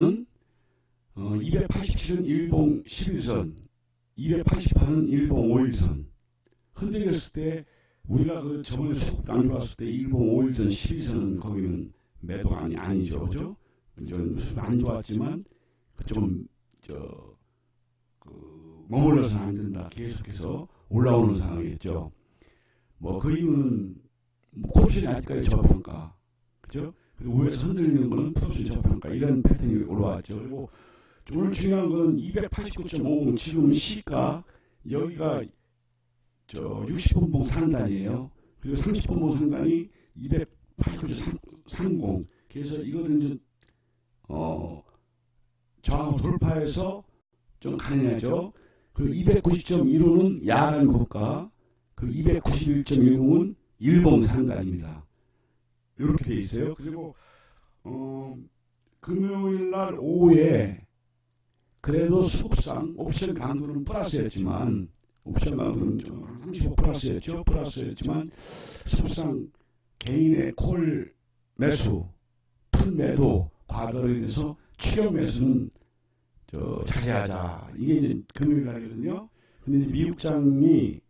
어, 287은 일봉 11선, 288은 일봉 5일선. 흔들렸을 때 우리가 그 저번에 수급 안 좋았을 때 일봉 5일선 12선은 거기는 매도가 아니, 아니죠. 그죠? 좀 수급 안 좋았지만 좀저 그, 머물러서는 안 된다. 계속해서 올라오는 상황이겠죠. 뭐 그 이유는 뭐 옵션이 아직까지 저평가. 그죠? 그리고 위에서 흔들리는 거는 푸신 저평가. 이런 패턴이 올라왔죠. 그리고 오늘 중요한 건 289.50 지금 시가 여기가 저 60분봉 상단이에요. 그리고 30분봉 상단이 289.30. 그래서 이거는 이제 어 저항 돌파해서 좀 가능하죠. 그리고 290.15는 야간 고가, 그 291.10은 일봉 상단입니다. 이렇게 돼 있어요. 그리고 어, 금요일 날 오후에 그래도 수급상 옵션 강도는 플러스였지만 옵션 강도는 좀35 플러스였죠. 플러스였지만 수급상 개인의 콜 매수, 풀 매도 과도로 인해서 추격 매수는 저 자제하자. 이게 이제 금요일 날이거든요. 근데 이제 미국장이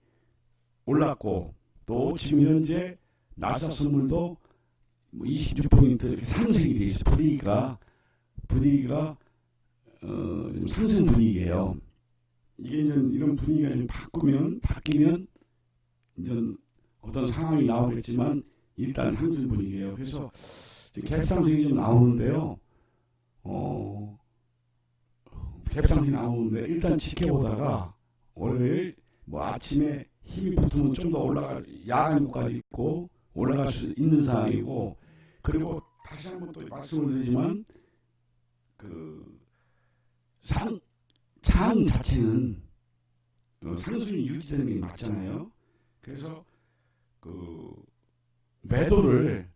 올랐고 또 지금 현재 나스닥 선물도 뭐 26포인트 이렇게 상승이 돼 있어요. 분위기가 분위기가 어, 좀 상승 분위기예요. 이게 이제 이런 분위기가 좀 바꾸면 바뀌면 이제 어떤 상황이 나오겠지만 일단 상승 분위기예요. 그래서 지금 갭상승이 좀 나오는데요. 어, 갭 상승이 나오는데 일단 지켜보다가 월요일 뭐 아침에 힘이 붙으면 좀 더 올라갈 야간 고까지 있고 올라갈 수 있는 상황이고 그리고 다시 한번 또 말씀을 드리지만 그 상, 장 자체는 어, 상승이 유지되는 게 맞잖아요. 그래서 그 매도를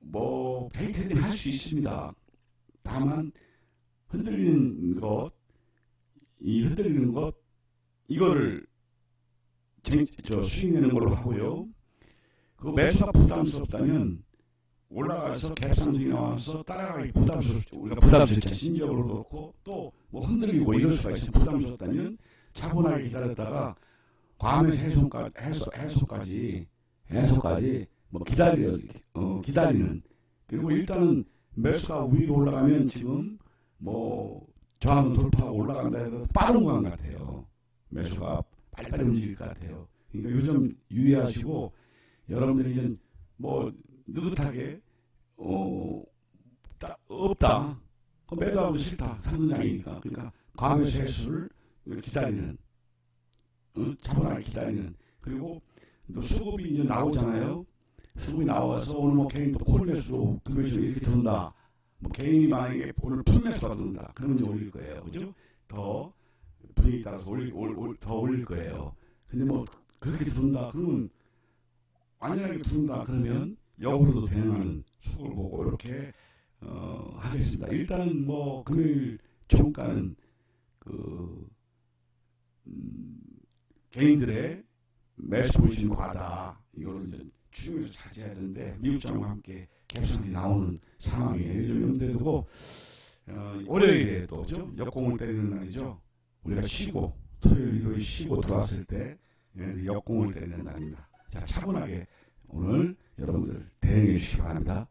뭐 데이트를 할수 있습니다. 다만 흔들리는 것, 이 흔들리는 것 이거를 쟁- 저 수익 내는 걸로 하고요. 그 매수가 부담스럽다면 올라가서 갭상승이 나와서 따라가기 부담스럽죠. 우리가 부담스럽죠. 심리적으로 그렇고 또 뭐 흔들리고 이럴 수가 있어요. 부담스럽다면 차분하게 기다렸다가 과매 해소까지 해소, 해소까지 해소까지 뭐 기다려 어, 기다리는 그리고 일단은 매수가 위로 올라가면 지금 뭐 저항 돌파하고 올라간다 해도 빠른 것 같아요. 매수가 빨리빨리 움직일 것 같아요. 그러니까 요즘 유의하시고 여러분들이 이제 뭐 느긋하게 어 따- 없다. 그 매도 하고 싫다. 상승장이니까. 그러니까 과매수 해수를 기다리는 어? 차분하게 기다리는 그리고 또 수급이 이제 나오잖아요. 수급이 나와서 오늘 뭐 개인 또 콜매수로 금요일 이렇게 든다. 뭐 개인이 만약에 오늘 풀매수가 든다. 그러면 이제 올릴 거예요. 그죠? 더 분위기 따라서 올릴, 올, 올, 더 올릴 거예요. 근데 뭐 그렇게 든다. 그러면 완전하게 든다. 그러면 역으로도 대응하는 수급을 보고 이렇게 어, 하겠습니다. 일단은 뭐 금요일 종가는 그 음, 개인들의 매수 보시는 과다 이거를 이제 추정해서 자제해야 되는데 미국장과 함께 갭상이 나오는 상황이에요. 요즘 연대도 어, 월요일에도 죠 역공을 때리는 날이죠. 우리가 쉬고 토요일 일요일 쉬고 들어왔을 때 예, 역공을 때리는 날입니다. 자 차분하게 오늘 여러분들 대응해 주시기 바랍니다.